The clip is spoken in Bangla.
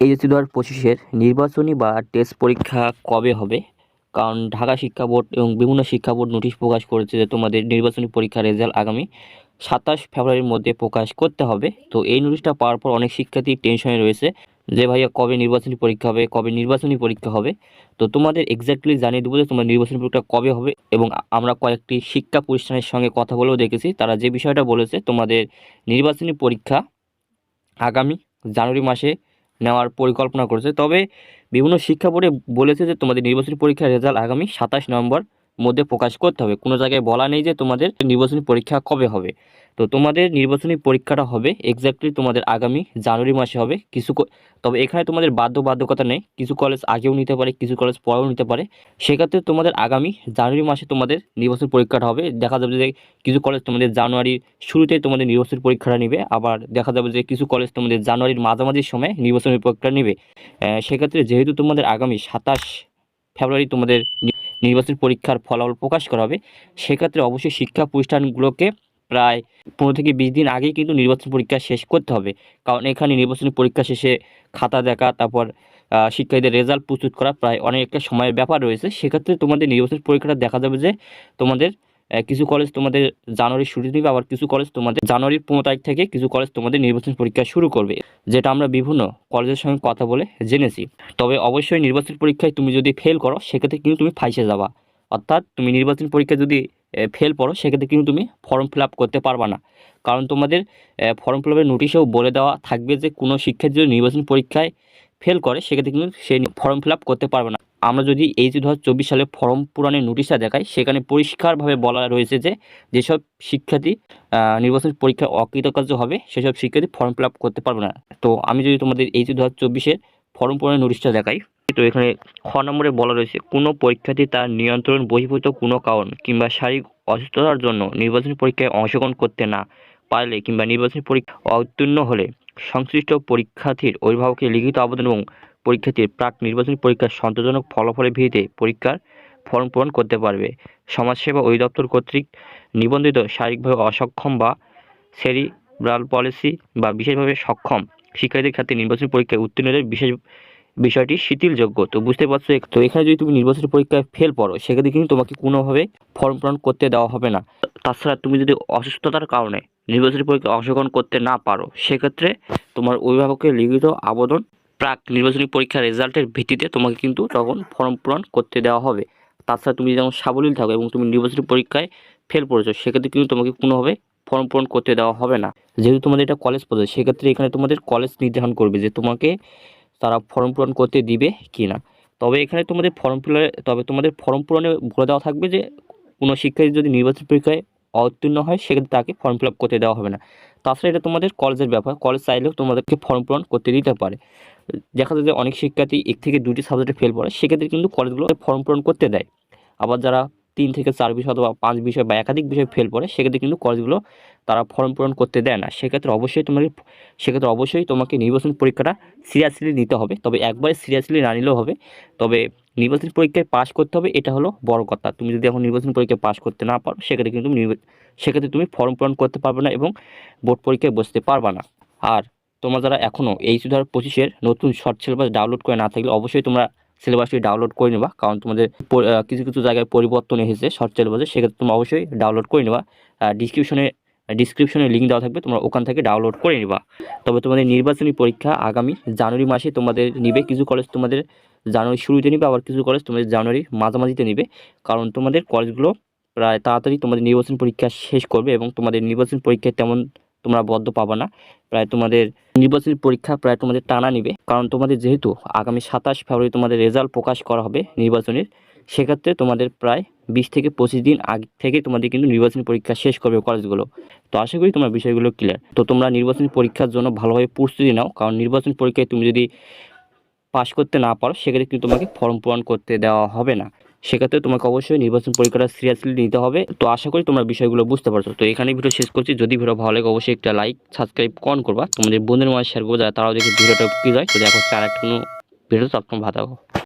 এইচএসসি দু হাজার পঁচিশের নির্বাচনী বা টেস্ট পরীক্ষা কবে হবে? কারণ ঢাকা শিক্ষা বোর্ড এবং বিভিন্ন শিক্ষা বোর্ড নোটিশ প্রকাশ করেছে যে তোমাদের নির্বাচনী পরীক্ষার রেজাল্ট আগামী সাতাশ ফেব্রুয়ারির মধ্যে প্রকাশ করতে হবে। তো এই নোটিশটা পাওয়ার পর অনেক শিক্ষার্থী টেনশনে রয়েছে যে, ভাইয়া, কবে নির্বাচনী পরীক্ষা হবে? কবে নির্বাচনী পরীক্ষা হবে? তো তোমাদের এক্স্যাক্টলি জানিয়ে দেবো যে তোমার নির্বাচনী পরীক্ষা কবে হবে এবং আমরা কয়েকটি শিক্ষা প্রতিষ্ঠানের সঙ্গে কথা বলেও দেখেছি। তারা যে বিষয়টা বলেছে, তোমাদের নির্বাচনী পরীক্ষা আগামী জানুয়ারি মাসে নেওয়ার পরিকল্পনা করেছে। তবে বিভিন্ন শিক্ষা বোর্ডে বলেছে যে তোমাদের নির্বাচনী পরীক্ষার রেজাল্ট আগামী সাতাশ নভেম্বর মধ্যে প্রকাশ করতে হবে। কোনো জায়গায় বলা নেই যে তোমাদের নির্বাচনী পরীক্ষা কবে হবে। তো তোমাদের নির্বাচনী পরীক্ষাটা হবে এক্স্যাক্টলি তোমাদের আগামী জানুয়ারি মাসে হবে। কিছু তবে এখানে তোমাদের বাধ্য বাধ্যকতা নেই। কিছু কলেজ আগেও নিতে পারে, কিছু কলেজ পরেও নিতে পারে। সেক্ষেত্রে তোমাদের আগামী জানুয়ারি মাসে তোমাদের নির্বাচনী পরীক্ষাটা হবে। দেখা যাবে যে কিছু কলেজ তোমাদের জানুয়ারির শুরুতেই তোমাদের নির্বাচনী পরীক্ষাটা নেবে। আবার দেখা যাবে যে কিছু কলেজ তোমাদের জানুয়ারির মাঝামাঝি সময় নির্বাচনী পরীক্ষা নেবে। সেক্ষেত্রে যেহেতু তোমাদের আগামী সাতাশ ফেব্রুয়ারি তোমাদের নির্বাচনী পরীক্ষার ফলাফল প্রকাশ করা হবে। সেক্ষেত্রে অবশ্যই শিক্ষা প্রতিষ্ঠানগুলোকে প্রায় পনেরো থেকে বিশ দিন আগেই কিন্তু নির্বাচন পরীক্ষা শেষ করতে হবে। কারণ এখানে নির্বাচনী পরীক্ষা শেষে খাতা দেখা, তারপর শিক্ষার্থীদের রেজাল্ট প্রস্তুত করা প্রায় অনেকটা সময়ের ব্যাপার রয়েছে। সেক্ষেত্রে তোমাদের নির্বাচন পরীক্ষাটা দেখা যাবে যে তোমাদের কিছু কলেজ তোমাদের জানুয়ারির শুরু দিবে, আবার কিছু কলেজ তোমাদের জানুয়ারির পনেরো তারিখ থেকে কিছু কলেজ তোমাদের নির্বাচন পরীক্ষা শুরু করবে, যেটা আমরা বিভিন্ন কলেজের সঙ্গে কথা বলে জেনেছি। তবে অবশ্যই নির্বাচন পরীক্ষায় তুমি যদি ফেল করো, সেক্ষেত্রে কিন্তু তুমি ফাইসে যাবা। অর্থাৎ তুমি নির্বাচন পরীক্ষা যদি ফেল করো সেক্ষেত্রে কিন্তু তুমি ফর্ম ফিল করতে পারবা না। কারণ তোমাদের ফর্ম ফিল আপের নোটিশেও বলে দেওয়া থাকবে যে কোনো শিক্ষার্থী যদি নির্বাচন পরীক্ষায় ফেল করে, সেক্ষেত্রে কিন্তু সে ফর্ম ফিল করতে পারবে না। আমরা যদি এই যে দু চব্বিশ সালে ফর্ম পূরণের নোটিশটা দেখাই, সেখানে পরিষ্কারভাবে বলা রয়েছে যে যেসব শিক্ষার্থী নির্বাচন পরীক্ষায় অকৃতকার্য হবে, সেসব শিক্ষার্থী ফর্ম ফিল করতে পারবে না। তো আমি যদি তোমাদের এই যে দু চব্বিশের ফর্ম পূরণের নোটিশটা দেখাই, তো এখানে খ নম্বরে বলা রয়েছে, কোনো পরীক্ষার্থী তার নিয়ন্ত্রণ বহির্ভূত কোনো কারণ কিংবা শারীরিক অসুস্থতার জন্য নির্বাচনী পরীক্ষায় অংশগ্রহণ করতে না পারলে কিংবা নির্বাচনী পরীক্ষা অউত্তীর্ণ হলে সংশ্লিষ্ট পরীক্ষার্থীর অভিভাবকের লিখিত আবেদন এবং পরীক্ষার্থীর প্রাক নির্বাচনী পরীক্ষার সন্তোষজনক ফলাফলের ভিত্তিতে পরীক্ষার ফর্ম পূরণ করতে পারবে। সমাজসেবা অধিদপ্তর কর্তৃক নিবন্ধিত শারীরিকভাবে অসক্ষম বা সেরিব্রাল পলিসি বা বিশেষভাবে সক্ষম শিক্ষার্থীদের ক্ষেত্রে নির্বাচনী পরীক্ষায় উত্তীর্ণদের বিশেষ বিষয়টি শিথিলযোগ্য। তো বুঝতে পারছ তো এখানে যদি তুমি নির্বাচনী পরীক্ষায় ফেল পড়ো, সেক্ষেত্রে কিন্তু তোমাকে কোনোভাবে ফর্ম পূরণ করতে দেওয়া হবে না। তাছাড়া তুমি যদি অসুস্থতার কারণে নির্বাচনী পরীক্ষায় অংশগ্রহণ করতে না পারো, সেক্ষেত্রে তোমার অভিভাবকের লিখিত আবেদন প্রাক নির্বাচনী পরীক্ষার রেজাল্টের ভিত্তিতে তোমাকে কিন্তু তখন ফর্ম পূরণ করতে দেওয়া হবে। তাছাড়া তুমি যেমন সাবলীল থাকো এবং তুমি নির্বাচনী পরীক্ষায় ফেল পড়েছো, সেক্ষেত্রে কিন্তু তোমাকে কোনোভাবে ফর্ম পূরণ করতে দেওয়া হবে না। যেহেতু তোমাদের এটা কলেজ পদ্ধতি, সেক্ষেত্রে এখানে তোমাদের কলেজ নির্ধারণ করবে যে তোমাকে তারা ফর্ম পূরণ করতে দিবে কি না তবে এখানে তোমাদের ফর্ম পূরণে, তবে তোমাদের ফর্ম পূরণে বলে দেওয়া থাকবে যে কোনো শিক্ষার্থী যদি নির্বাচন পরীক্ষায় অউত্তীর্ণ হয়, সেক্ষেত্রে তাকে ফর্ম ফিল করতে দেওয়া হবে না। তাছাড়া এটা তোমাদের কলেজের ব্যাপার কলেজ চাইলেও তোমাদেরকে ফর্ম পূরণ করতে দিতে পারে। দেখা যায় যে অনেক শিক্ষার্থী এক থেকে দুটি সাবজেক্টে ফেল পড়ে, সেক্ষেত্রে কিন্তু কলেজগুলো ফর্ম পূরণ করতে দেয়। আবার যারা তিন থেকে চার বিষয় অথবা পাঁচ বিষয় বা একাধিক বিষয় ফেল পড়ে, সেক্ষেত্রে কিন্তু কলেজগুলো তারা ফর্ম পূরণ করতে দেয় না। সেক্ষেত্রে অবশ্যই তোমাকে, সেক্ষেত্রে অবশ্যই তোমাকে নির্বাচন পরীক্ষাটা সিরিয়াসলি নিতে হবে। তবে একবারে সিরিয়াসলি না নিলেও হবে। তবে নির্বাচন পরীক্ষায় পাশ করতে হবে, এটা হলো বড় কথা। তুমি যদি এখন নির্বাচন পরীক্ষায় পাশ করতে না পারো, সেক্ষেত্রে কিন্তু সেক্ষেত্রে তুমি ফর্ম পূরণ করতে পারবে না এবং বোর্ড পরীক্ষায় বসতে পারবে না। আর তোমরা যারা এখনও এই দু হাজার পঁচিশের নতুন শর্ট সিলেবাস ডাউনলোড করে না থাকলে অবশ্যই তোমরা সিলেবাসটি ডাউনলোড করে নেবা। কারণ তোমাদের কিছু কিছু জায়গায় পরিবর্তন এসেছে শর্ট সিলেবাসে সেক্ষেত্রে তোমরা অবশ্যই ডাউনলোড করে নেবা। ডিসক্রিপশনে ডিসক্রিপশনে লিঙ্ক দেওয়া থাকবে, তোমরা ওখান থেকে ডাউনলোড করে নিবা। তবে তোমাদের নির্বাচনী পরীক্ষা আগামী জানুয়ারি মাসে তোমাদের নিবে, কিছু কলেজ তোমাদের জানুয়ারি শুরুতে নিবে, আবার কিছু কলেজ তোমাদের জানুয়ারি মাঝামাঝিতে নিবে। কারণ তোমাদের কলেজগুলো প্রায় তাড়াতাড়ি তোমাদের নির্বাচন পরীক্ষা শেষ করবে এবং তোমাদের নির্বাচন পরীক্ষায় তেমন তোমরা বদ্ধ পাবা না। প্রায় তোমাদের নির্বাচনী পরীক্ষা প্রায় তোমাদের টানা নিবে। কারণ তোমাদের যেহেতু আগামী সাতাশ ফেব্রুয়ারি তোমাদের রেজাল্ট প্রকাশ করা হবে নির্বাচনের, সেক্ষেত্রে তোমাদের প্রায় বিশ থেকে পঁচিশ দিন আগে থেকে তোমাদের কিন্তু নির্বাচনী পরীক্ষা শেষ করবে কলেজগুলো। তো আশা করি তোমার বিষয়গুলো ক্লিয়ার তো তোমরা নির্বাচনী পরীক্ষার জন্য ভালোভাবে প্রস্তুতি নাও। কারণ নির্বাচন পরীক্ষায় তুমি যদি পাশ করতে না পারো, সেক্ষেত্রে কিন্তু তোমাকে ফর্ম পূরণ করতে দেওয়া হবে না। সেক্ষেত্রে তোমাকে অবশ্যই নির্বাচন পরীক্ষাটা সিরিয়াসলি নিতে হবে। তো আশা করি তোমরা বিষয়গুলো বুঝতে পারছ। তো এখানে ভিডিও শেষ করছি। যদি ভিডিও ভালো লাগে, অবশ্যই একটা লাইক সাবস্ক্রাইব কন করবা। তোমাদের বন্ধুদের মাঝে শেয়ার করব, যারা তারাও দেখে ভিডিওটা কি যায় তো দেখো হচ্ছে আর একটা কোনো ভিডিও সবসময় ভালো